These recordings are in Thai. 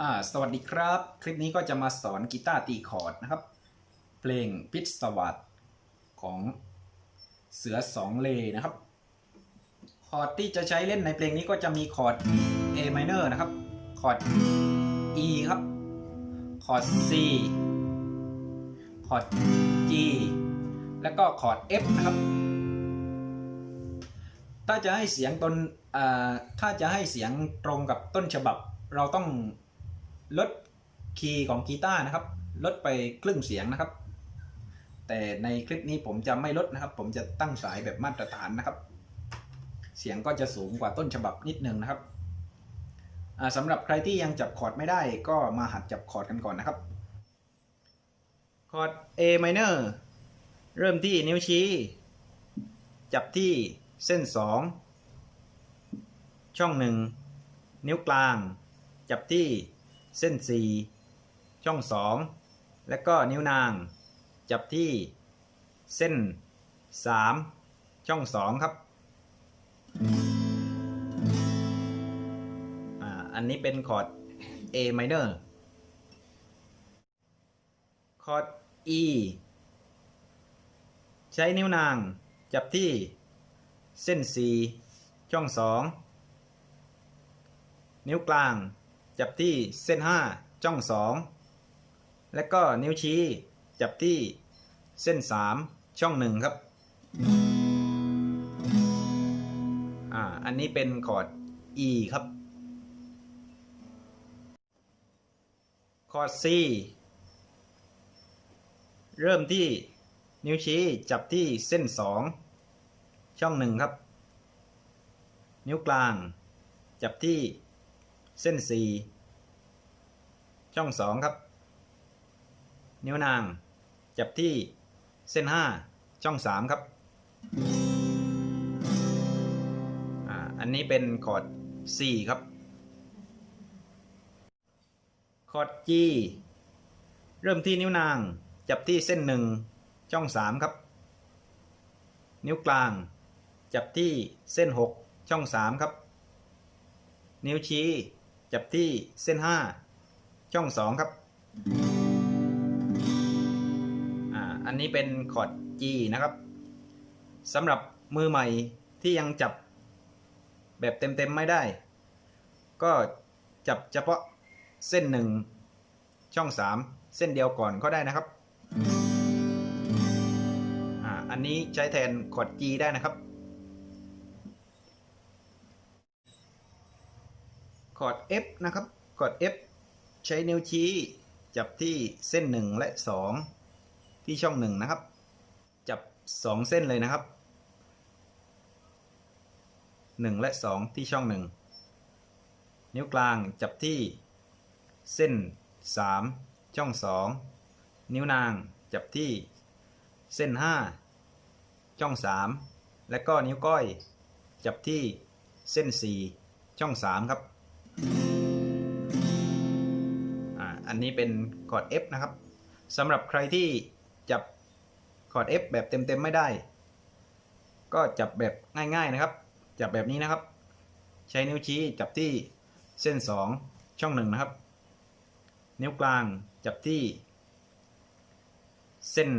อ่าสวัสดีครับ คลิปนี้ก็จะมาสอนกีตาร์ตีคอร์ดนะครับ เพลงพิษสวัสดของเสือสองเลนะครับ คอร์ดที่จะใช้เล่นในเพลงนี้ก็จะมีคอร์ด A minor นะครับ คอร์ด E ครับ คอร์ด C คอร์ด G แล้วก็คอร์ด F นะครับ ถ้าจะให้เสียงตนอ่าถ้าจะให้เสียงตรงกับต้นฉบับเราต้อง ลดคีย์ของกีตาร์นะครับ ลดไปครึ่งเสียงนะครับ แต่ในคลิปนี้ผมจะไม่ลดนะครับ ผมจะตั้งสายแบบมาตรฐานนะครับ เสียงก็จะสูงกว่าต้นฉบับนิดนึงนะครับสำหรับใครที่ยังจับคอร์ดไม่ได้ก็มาหัดจับคอร์ดกันก่อนนะครับ คอร์ด A minor เริ่มที่นิ้วชี้ จับที่เส้น 2 ช่อง 1 นิ้วกลาง จับที่ เส้น 4 ช่อง 2 และก็นิ้วนาง จับที่เส้น 3 ช่อง 2 ครับ อันนี้เป็นคอร์ด A minor คอร์ด E ใช้นิ้วนางจับที่เส้น 4 ช่อง 2 นิ้วกลาง จับที่เส้น5ช่อง 2 และก็นิ้วชี้ จับที่เส้น 3 ช่อง 1 ครับ อ่า อันนี้เป็นคอร์ด E ครับ คอร์ด C เริ่มที่นิ้วชี้จับที่เส้น 2 ช่อง 1 ครับ นิ้วกลาง จับที่ เส้น 4 ช่อง 2 ครับ นิ้วนาง จับที่เส้น 5 ช่อง 3 ครับ อันนี้เป็นคอร์ด C ครับ คอร์ด G เริ่มที่นิ้วนาง จับที่เส้น 1 ช่อง 3 ครับ นิ้วกลาง จับที่เส้น 6 ช่อง 3 ครับ นิ้วชี้ จับที่เส้น 5 ช่อง 2 ครับ อ่า อันนี้เป็นคอร์ด G นะครับสำหรับมือใหม่ที่ยังจับแบบเต็มๆไม่ได้ ก็จับเฉพาะเส้น 1 ช่อง 3 เส้นเดียวก่อนก็ได้นะครับ อ่า อันนี้ใช้แทนคอร์ด G ได้นะครับ คอร์ด F นะครับคอร์ด F ใช้นิ้วชี้จับที่เส้น 1 และ 2 ที่ช่อง 1 นะครับ จับ 2 เส้นเลยนะครับ 1 และ 2 ที่ช่อง 1 นิ้วกลางจับที่เส้น 3 ช่อง 2 นิ้วนางจับที่เส้น 5 ช่อง 3 และก็นิ้วก้อย จับที่เส้น 4 ช่อง 3 ครับ อันนี้เป็นคอร์ด F นะครับสำหรับใครที่จับคอร์ด F แบบเต็ม ๆ ไม่ได้ ก็จับแบบง่าย ๆ นะครับ จับแบบนี้นะครับ ใช้นิ้วชี้จับที่เส้น 2 ช่อง 1 นะครับ นิ้วกลางจับที่ เส้น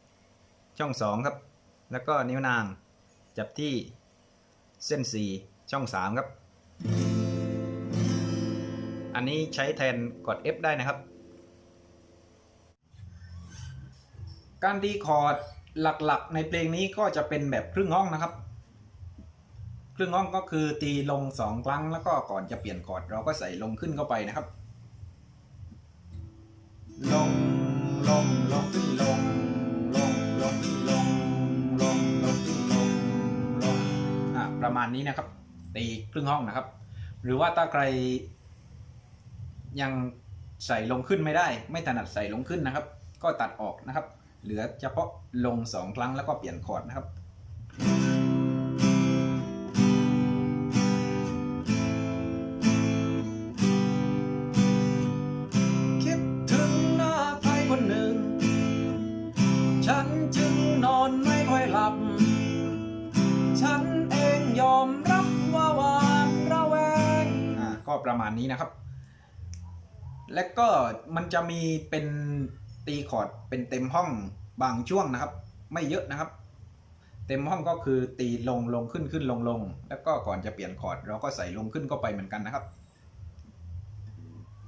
3 ช่อง 2 ครับ แล้วก็นิ้วนางจับที่เส้น 4 ช่อง 3 ครับ อันนี้ใช้แทนกด F ได้นะครับ การดีคอร์ดหลักๆ ในเพลงนี้ก็จะเป็นแบบครึ่งห้องนะครับ ครึ่งห้องก็คือตีลงสองครั้งแล้วก็ก่อนจะเปลี่ยนคอร์ดเราก็ใส่ลงขึ้นเข้าไปนะครับ ลงลงลงขึ้นลงลงลงขึ้นลงลงลงขึ้นลงลงอะประมาณนี้นะครับ ตีครึ่งห้องนะครับ หรือว่าถ้าใครยังใส่ลงขึ้นไม่ได้ ไม่ถนัดใส่ลงขึ้นนะครับ ก็ตัดออกนะครับ เหลือเฉพาะลงสองครั้งแล้วก็เปลี่ยนคอร์ดนะครับ ประมาณนี้นะครับ และก็มันจะมีเป็นตีคอร์ดเป็นเต็มห้องบางช่วงนะครับ ไม่เยอะนะครับ เต็มห้องก็คือตีลงลงขึ้นขึ้นลงลง แล้วก็ก่อนจะเปลี่ยนคอร์ดเราก็ใส่ลงขึ้นเข้าไปเหมือนกันนะครับ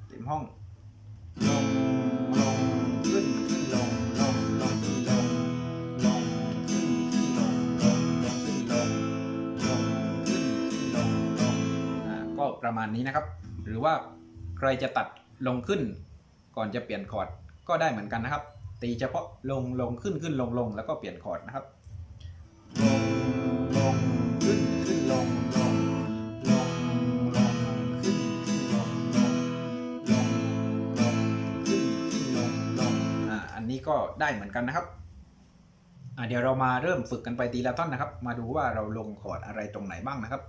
เต็มห้องลงลงขึ้นขึ้นลงลงลงขึ้นลงลงขึ้นขึ้นลงลงลงขึ้นลงลงขึ้นขึ้นลงลงอ่าก็ประมาณนี้นะครับ หรือว่าใครจะตัดลงขึ้น ก่อนจะเปลี่ยนคอร์ดก็ได้เหมือนกันนะครับ ตีเฉพาะลงลงขึ้นขึ้นลงลงแล้วก็เปลี่ยนคอร์ดนะครับลงลงขึ้นขึ้นลงลงลงลงขึ้นขึ้นลงลงลงลงขึ้นขึ้นลงลงอ่าอันนี้ก็ได้เหมือนกันนะครับอ่าเดี๋ยวเรามาเริ่มฝึกกันไปทีละท่อนนะครับ มาดูว่าเราลงคอร์ดอะไรตรงไหนบ้างนะครับ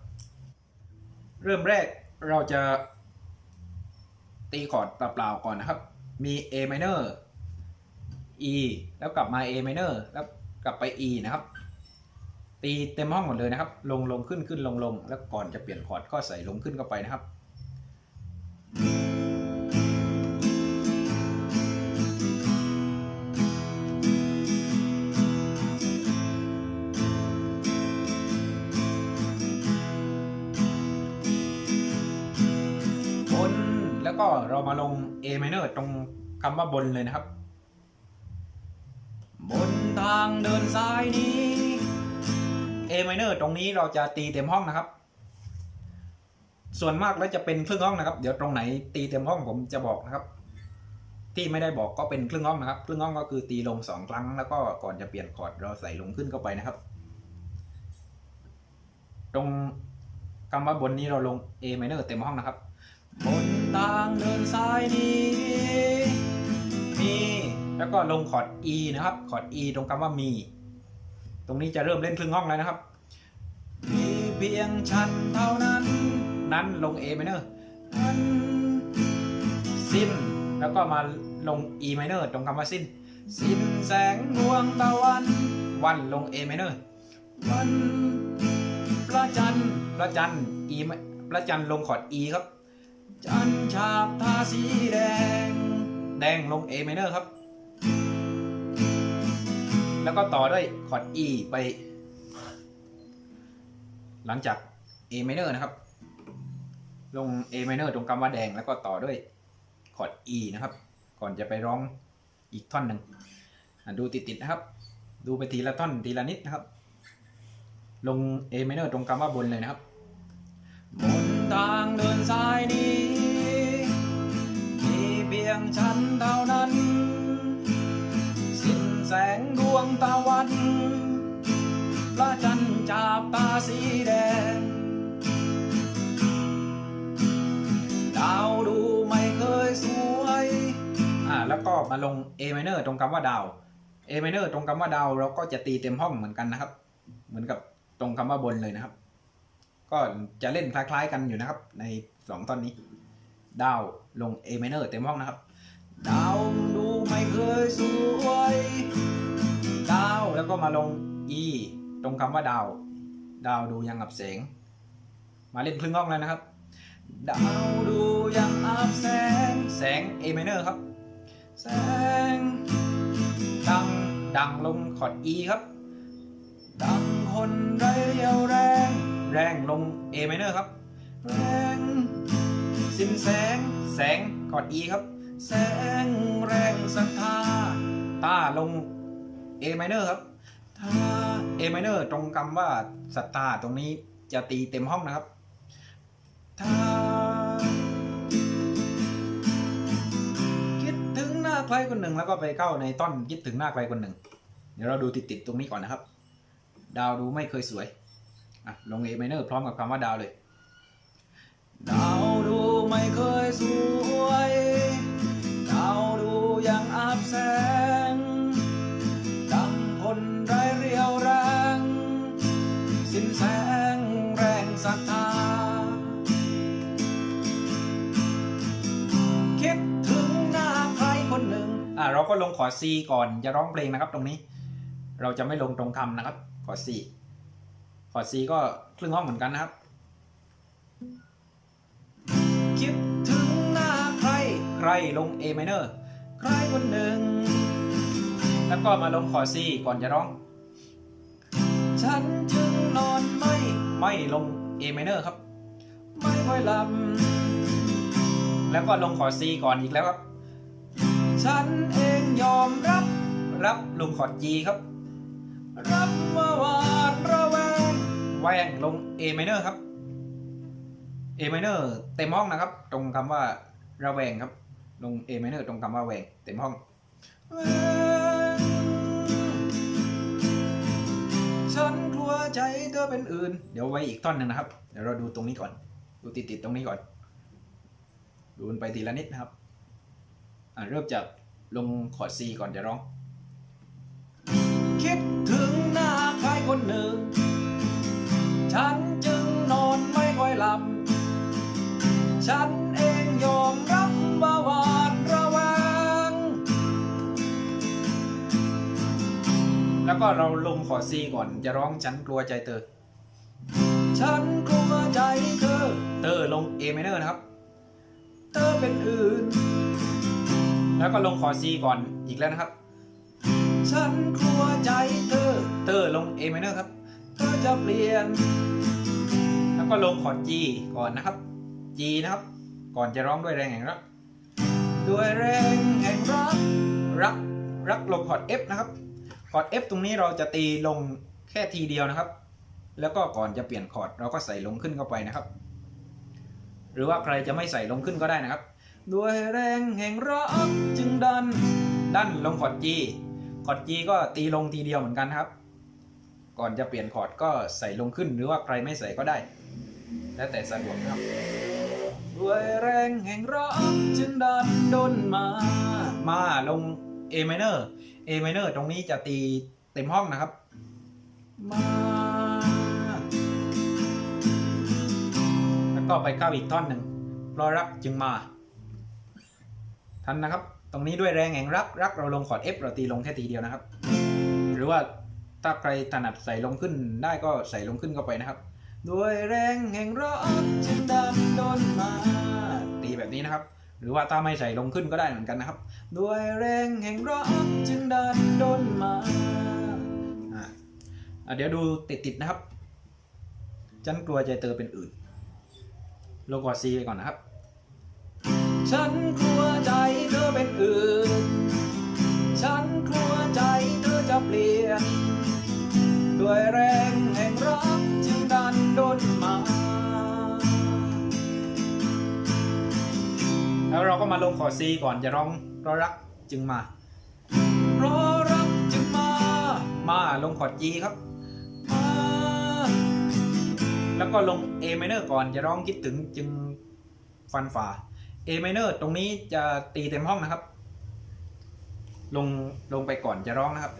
เริ่มแรกเราจะ ตีคอร์ดเปล่าๆก่อนนะครับ มี A minor E แล้วกลับมา A minor แล้วกลับไป E นะครับ ตีเต็มห้องหมดเลยนะครับ ลงลงขึ้นขึ้นลงลงแล้วก่อนจะเปลี่ยนคอร์ดก็ใส่ลงขึ้นเข้าไปนะครับบ คำว่าบนเลยนะครับ บนทางเดินซ้ายนี้ A minor ตรงนี้เราจะตีเต็มห้องนะครับ ส่วนมากแล้วจะเป็นครึ่งห้องนะครับ เดี๋ยวตรงไหนตีเต็มห้องผมจะบอกนะครับ ที่ไม่ได้บอกก็เป็นครึ่งห้องนะครับ ครึ่งห้องก็คือตีลงสองครั้ง แล้วก็ก่อนจะเปลี่ยนคอร์ดเราใส่ลงขึ้นเข้าไปนะครับ ตรงคำว่าบนนี้เราลง A minor เต็มห้องนะครับ บนทางเดินซ้ายนี้มีแล้วก็ลงคอร์ด E นะครับคอร์ด E ตรงคำว่ามี ตรงนี้จะเริ่มเล่นครึ่งห้องแล้วนะครับมีเพียงฉันเท่านั้น นั้นลง A minor นั้นสิ้นแล้วก็มาลง E minor ตรงคำว่าสิ้น สิ้นแสงดวงตะวัน วันลง A minor วันพระจันทร์พระจันทร์ E พระจันทร์ลงคอร์ด E ครับ จันฉาบทาสีแดง แดงลง A minor ครับ แล้วก็ต่อด้วยคอร์ด E ไป หลังจาก A minor นะครับ ลง A minor ตรงคำว่าแดงแล้วก็ต่อด้วยคอร์ด E นะครับ ก่อนจะไปร้องอีกท่อนหนึ่งดูติดๆนะครับ ดูไปทีละท่อนทีละนิดนะครับ ลง A minor ตรงคำว่าบนเลยนะครับ บนทางเดินซ้ายนี้ มีเพียงฉันเท่านั้น สิ้นแสงดวงตะวันพระจันทร์จาบตาสีแดง ดาวดูไม่เคยสวย อ่าแล้วก็มาลง A minor ตรงคำว่าดาว A minor ตรงคำว่าดาวเราก็จะตีเต็มห้องเหมือนกันนะครับ เหมือนกับตรงคำว่าบนเลยนะครับ ก็จะเล่นคล้าย ๆ กันอยู่นะครับ ในสองตอนนี้ ดาวลง A minor เต็มห้องนะครับ ดาวดูไม่เคยสวยดาวแล้วก็มาลง E ตรงคำว่าดาว ดาวดูยังอับแสง มาเล่นครึ่งห้องแล้วนะครับ ดาวดูยังอับแสง แสง A minor ครับ แสง ดังดังลงคอร์ด E ครับ ดังคนไรเรียวแรง แรงลง A minor ครับ แรงสิ้นแสง แสงคอร์ด E ครับ แสงแรงศรัทธาตาลง A minor ครับถ้า A minor ตรงคำว่าศรัทธาตรงนี้จะตีเต็มห้องนะครับถ้าคิดถึงหน้าใครคนหนึ่งแล้วก็ไปเข้าในต้นคิดถึงหน้าใครคนหนึ่ง เดี๋ยวเราดูติดๆตรงนี้ก่อนนะครับ ดาวดูไม่เคยสวย อะลง A minor พร้อมกับคำว่าดาวเลย ดาวดูไม่เคยสวย ดาวดูยังอับแสง ดังคนไรเรียวแรง สิ้นแสงแรงศรัทธา คิดถึงหน้าใครคนหนึ่ง อะเราก็ลงขอร์ด C ก่อนจะร้องเพลงนะครับตรงนี้ เราจะไม่ลงตรงคำนะครับ ขอร์ด C ขอร์ด C ก็ครึ่งห้องเหมือนกันนะครับคิดถึงหน้าใครใครลง A minor ใครคนหนึ่ง แล้วก็มาลงคอร์ด C ก่อนจะร้อง ฉันจึงนอนไม่ไม่ลง A minor ครับ ไม่ค่อยหลับแล้วก็ลงคอร์ด C ก่อนอีกแล้วครับ ฉันเองยอมรับ รับลงคอร์ด G ครับ รับมื่อวานระแวง แหวงลง A minor ครับ A minor เต็มห้องนะครับ ตรงคำว่าระแวงครับ ลง A minor ตรงคำว่าแหวงเต็มห้องฉันกลัวใจเธอเป็นอื่น เดี๋ยวไว้อีกท่อนหนึ่งนะครับ เดี๋ยวเราดูตรงนี้ก่อน ดูติดๆตรงนี้ก่อน ดูไปทีละนิดนะครับเริ่มจากลงคอร์ด C ก่อนจะร้อง คิดถึงหน้าใครคนหนึ่ง ฉันจึงนอนไม่ค่อยหลับ ฉันเองยอมรับว่าหวาดระแวง แล้วก็เราลงคอร์ด C ก่อนจะร้องฉันกลัวใจเธอ ฉันกลัวใจเธอ เธอลง A minor นะครับ เธอเป็นอื่น แล้วก็ลงคอร์ด C ก่อนอีกแล้วนะครับ ฉันกลัวใจเธอ เธอลง A minor ครับ จะเปลี่ยน แล้วก็ลงคอร์ด G ก่อนนะครับ G นะครับ ก่อนจะร้องด้วยแรงแห่งรัก ด้วยแรงแห่งรัก รัก รักลงคอร์ด F นะครับคอร์ด F ตรงนี้เราจะตีลงแค่ทีเดียวนะครับ แล้วก็ก่อนจะเปลี่ยนคอร์ดเราก็ใส่ลงขึ้นเข้าไปนะครับ หรือว่าใครจะไม่ใส่ลงขึ้นก็ได้นะครับ ด้วยแรงแห่งรักจึงดัน ดันลงคอร์ด G คอร์ด G ก็ตีลงทีเดียวเหมือนกันครับ ก่อนจะเปลี่ยนคอร์ดก็ใส่ลงขึ้นหรือว่าใครไม่ใส่ก็ได้ แล้วแต่สะดวกนะครับด้วยแรงแห่งรักจึงดันดนมา มาลง A minor A minor ตรงนี้จะตีเต็มห้องนะครับ มาแล้วก็ไปเข้าอีกท่อนหนึ่งเพราะรักจึงมา ทันนะครับ ตรงนี้ด้วยแรงแห่งรักรักเราลงคอร์ด F เราตีลงแค่ทีเดียวนะครับ หรือว่า ถ้าใครถนัดใส่ลงขึ้นได้ก็ใส่ลงขึ้นเข้าไปนะครับ ด้วยแรงแห่งรักจึงดันดนมา ตีแบบนี้นะครับ หรือว่าถ้าไม่ใส่ลงขึ้นก็ได้เหมือนกันนะครับ ด้วยแรงแห่งรักจึงดันดนมาอะเดี๋ยวดูติดๆนะครับฉันกลัวใจเธอเป็นอื่น ลงกอดซีไปก่อนนะครับ ฉันกลัวใจเธอเป็นอื่น ฉันกลัวใจเธอจะเปลี่ยน ด้วยแรงแห่งรักจึงดันดนมา แล้วเราก็มาลงคอร์ดซีก่อนจะร้องเพราะรักจึงมาเพราะรักจึงมา มาลงคอร์ด G ครับ มา แล้วก็ลง A minor ก่อนจะร้องคิดถึงจึงฟันฝ่า A minor ตรงนี้จะตีเต็มห้องนะครับ ลงลงไปก่อนจะร้องนะครับ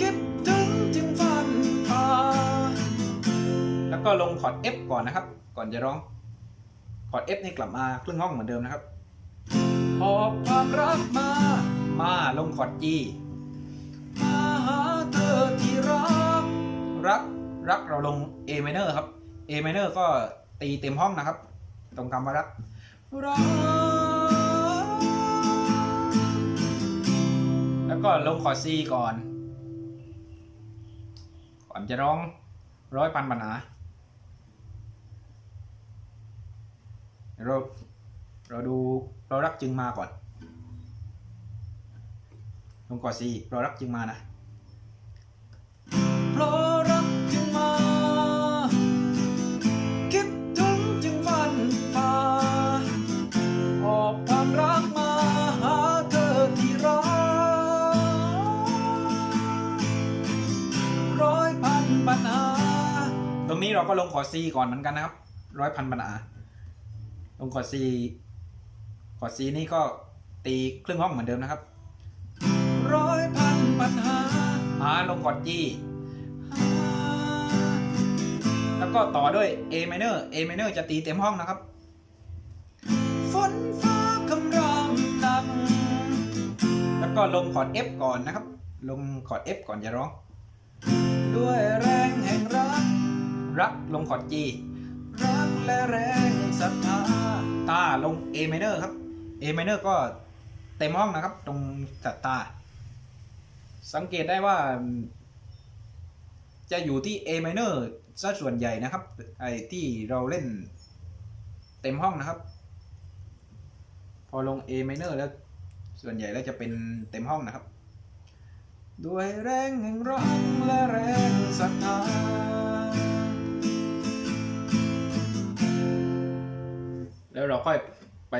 คิดถึงจึงฟันฝ่าแล้วก็ลงคอร์ด F ก่อนนะครับ ก่อนจะร้อง คอร์ด F นี่กลับมาครึ่งห้องเหมือนเดิมนะครับหอบความรักมา มาลงคอร์ด G มาหาเธอที่รัก รัก รักเราลง A minor ครับ A minor ก็ตีเต็มห้องนะครับ ตรงคำว่ารัก รัก แล้วก็ลงคอร์ด C ก่อน ก่อนจะร้องร้อยพันปัญหาเราเราดูเรารักจึงมาก่อนลงก่อนสิเรารักจึงมานะเพราะ รงนี้เราก็ลงขอซีก่อนเหมือนกันนะครับ ร้อยพันปัญหาลงคอร์ด C คอร์ด C นี่ก็ตีครึ่งห้องเหมือนเดิมนะครับ ร้อยพันปัญหาอ่าลงคอร์ด G แล้วก็ต่อด้วย A minor A minor จะตีเต็มห้องนะครับ ฝนฟ้าคำรามหนักแล้วก็ลงคอร์ด F ก่อนนะครับ ลงคอร์ด F ก่อนจะร้อง ด้วยแรงแห่งรัก รักลงคอร์ด G รักและแรงศรัทธาตาลง A minor ครับ A minor ก็เต็มห้องนะครับ ตรงจัดตาสังเกตได้ว่า จะอยู่ที่ A minor ซะส่วนใหญ่นะครับ ไอ้ที่เราเล่นเต็มห้องนะครับ พอลง A minor แล้วส่วนใหญ่แล้วจะเป็นเต็มห้องนะครับ ด้วยแรงแห่งรักและแรงศรัทธา แล้วเราค่อยไป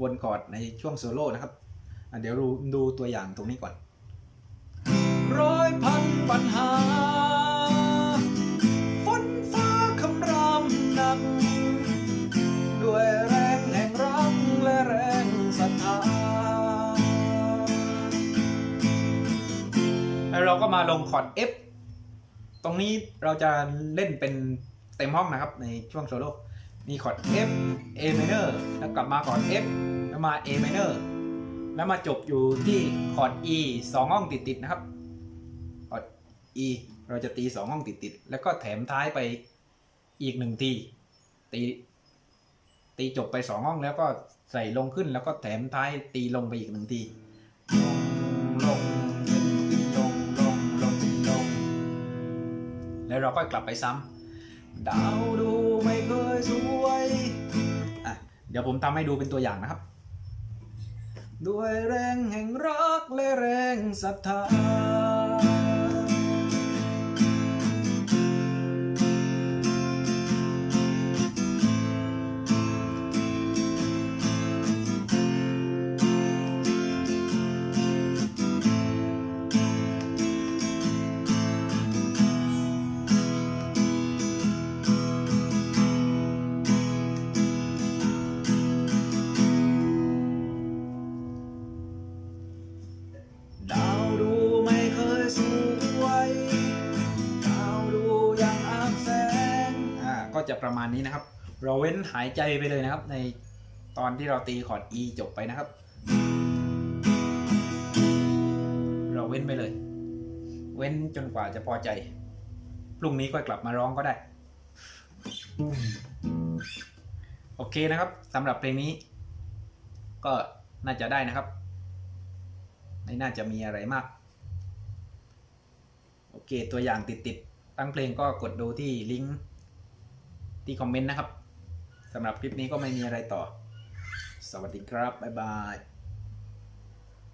วนคอร์ดในช่วงโซโล่นะครับเดี๋ยวดูดูตัวอย่างตรงนี้ก่อน ร้อยพันปัญหาฝนฟ้าคำรามหนัก ด้วยแรงแห่งรักและแรงศรัทธาแล้วเราก็มาลงคอร์ด F ตรงนี้เราจะเล่นเป็น ต็มห้องนะครับในช่วงโซโล่มีคอร์ด F A minor แล้วกลับมาคอร์ด F แล้วมา A minor แล้วมาจบอยู่ที่คอร์ด E สองห้องติดๆนะครับคอร์ด E เราจะตีสองห้องติดๆแล้วก็แถมท้ายไปอีกหนึ่งทีตีตีจบไปสองห้องแล้วก็ใส่ลงขึ้นแล้วก็แถมท้ายตีลงไปอีกหนึ่งทีลงลงลงลงลงลงแล้วเราก็กลับไปซ้ำ ดาวดูไม่เคยสวยอะเดี๋ยวผมทำให้ดูเป็นตัวอย่างนะครับ ด้วยแรงแห่งรักและแรงศรัทธา ประมาณนี้นะครับ เราเว้นหายใจไปเลยนะครับ ในตอนที่เราตีคอร์ด E จบไปนะครับ เราเว้นไปเลย เว้นจนกว่าจะพอใจพรุ่งนี้ก็กลับมาร้องก็ได้ โอเคนะครับสำหรับเพลงนี้ ก็น่าจะได้นะครับไม่น่าจะมีอะไรมาก โอเคตัวอย่างติดๆ ตั้งเพลงก็กดดูที่ลิงก์ ที่คอมเมนต์นะครับสำหรับคลิปนี้ก็ไม่มีอะไรต่อ สวัสดีครับ บ๊ายบาย